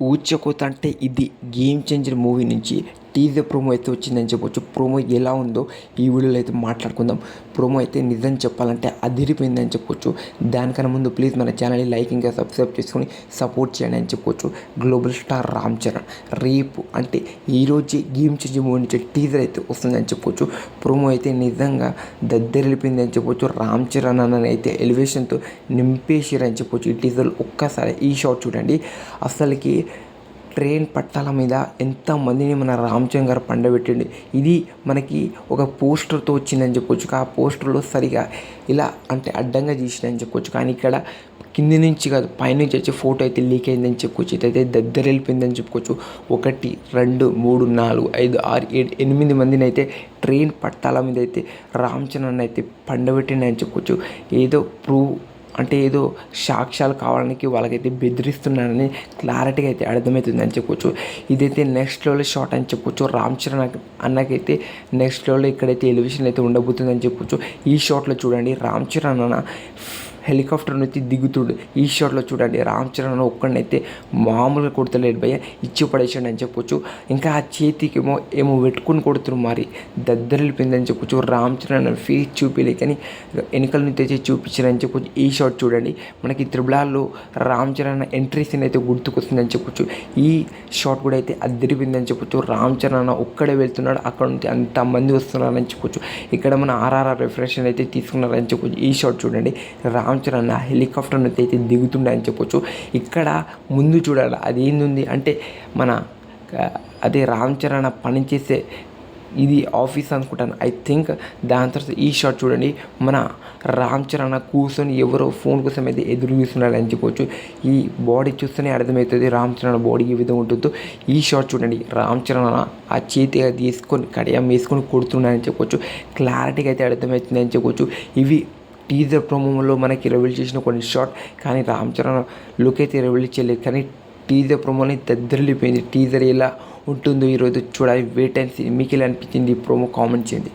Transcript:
ఊచకోత అంటే ఇది గేమ్ చేంజర్ మూవీ నుంచి టీజర్ ప్రోమో అయితే వచ్చిందని చెప్పొచ్చు. ప్రోమో ఎలా ఉందో ఈ వీడియోలో అయితే మాట్లాడుకుందాం. ప్రోమో అయితే నిజం చెప్పాలంటే అదిరిపోయిందని చెప్పొచ్చు. దానికన్నా ముందు ప్లీజ్ మన ఛానల్ని లైక్ ఇంకా సబ్స్క్రైబ్ చేసుకొని సపోర్ట్ చేయండి అని చెప్పొచ్చు. గ్లోబల్ స్టార్ రామ్ చరణ్ రేపు అంటే ఈరోజే గేమ్ చేంజ్ మూవీ నుంచి టీజర్ అయితే వస్తుందని చెప్పొచ్చు. ప్రోమో అయితే నిజంగా దద్దరిల్లిపోయింది అని చెప్పొచ్చు. రామ్ చరణ్ అన్న అయితే ఎలివేషన్తో నింపేసిరని చెప్పొచ్చు. ఈ టీజర్ ఒక్కసారి ఈ షాట్ చూడండి. అసలుకి ట్రైన్ పట్టాల మీద ఎంతమందిని మన రామచంద్ర గారు పండబెట్టిండు. ఇది మనకి ఒక పోస్టర్తో వచ్చిందని చెప్పొచ్చు. ఆ పోస్టర్లో సరిగా ఇలా అంటే అడ్డంగా చేసిందని చెప్పొచ్చు. కానీ ఇక్కడ కింది నుంచి కాదు పైనుంచి వచ్చే ఫోటో అయితే లీక్ అయిందని చెప్పుకోవచ్చు ఇదైతే దగ్గర వెళ్ళిపోయిందని చెప్పుకోవచ్చు ఒకటి రెండు మూడు నాలుగు ఐదు ఆరు ఏడు ఎనిమిది మందిని అయితే ట్రైన్ పట్టాల మీద అయితే రామ్ చరణ్ అయితే పండబెట్టిండని చెప్పుకోవచ్చు ఏదో ప్రూవ్ అంటే ఏదో సాక్ష్యాలు కావడానికి వాళ్ళకైతే బెదిరిస్తున్నారని క్లారిటీగా అయితే అర్థమవుతుంది అని చెప్పొచ్చు. ఇదైతే నెక్స్ట్ లెవెల్ షాట్ అని చెప్పొచ్చు. రామ్ చరణ్ అన్నకైతే నెక్స్ట్ లెవెల్ ఇక్కడైతే ఎలివేషన్ అయితే ఉండబోతుందని చెప్పొచ్చు. ఈ షాట్లో చూడండి. రామ్ చరణ్ అన్న హెలికాప్టర్ నుంచి దిగుతుడు. ఈ షాట్లో చూడండి రామ్ చరణ్ ఒక్కడినైతే మామూలుగా కొడతలేడు భయ్య. ఇచ్చి పడేసాడు అని చెప్పొచ్చు. ఇంకా ఆ చేతికి ఏమో ఏమో పెట్టుకుని కొడుతున్నారు మరి. దద్దరిల్లిపోయిందని చెప్పొచ్చు. రామ్ చరణ్ ఫేస్ చూపిలే కానీ వెనకల నుంచి తెచ్చి చూపించారని చెప్పొచ్చు. ఈ షాట్ చూడండి మనకి త్రిబులాల్లో రామ్ చరణ్ ఎంట్రీ సీన్ అయితే గుర్తుకొస్తుందని చెప్పొచ్చు. ఈ షాట్ కూడా అయితే అద్దరిపోయిందని చెప్పొచ్చు. రామ్ చరణ్ ఒక్కడే వెళ్తున్నాడు అక్కడ నుంచి అంతమంది వస్తున్నారని చెప్పొచ్చు. ఇక్కడ మన ఆర్ఆర్ఆర్ రిఫ్రెషన్ అయితే తీసుకున్నారని చెప్పొచ్చు. ఈ షాట్ చూడండి రామ్ చరణ్ అన్న హెలికాప్టర్ అయితే దిగుతుండే అని చెప్పొచ్చు. ఇక్కడ ముందు చూడాలి అది ఏంది అంటే మన అదే రామ్ చరణ్ పనిచేసే ఇది ఆఫీస్ అనుకుంటాను. ఐ థింక్ దాని తర్వాత ఈ షాట్ చూడండి. మన రామ్ చరణ్ కూర్చొని ఎవరో ఫోన్ కోసం అయితే ఎదురు చూస్తున్నారు అని చెప్పొచ్చు. ఈ బాడీ చూస్తేనే అర్థమవుతుంది రామ్ చరణ్ బాడీ ఏ విధంగా ఉంటుందో. ఈ షాట్ చూడండి. రామ్ చరణ్ ఆ చేతి తీసుకొని కడియం వేసుకొని కొడుతున్నాడని చెప్పొచ్చు. క్లారిటీగా అయితే అర్థమవుతుంది అని చెప్పొచ్చు. ఇవి టీజర్ ప్రోమోలో మనకి రివీల్ చేసిన కొన్ని షార్ట్ కానీ రామ్ చరణ్ లుక్ అయితే రివీల్ చేయలేదు. కానీ టీజర్ ప్రోమోని దద్దరిల్లిపోయింది. టీజర్ ఎలా ఉంటుందో ఈరోజు చూడాలి. వెయిట్ అండ్ సీ మీకు ఎలా అనిపించింది ఈ ప్రోమో? కామెంట్ చేయండి.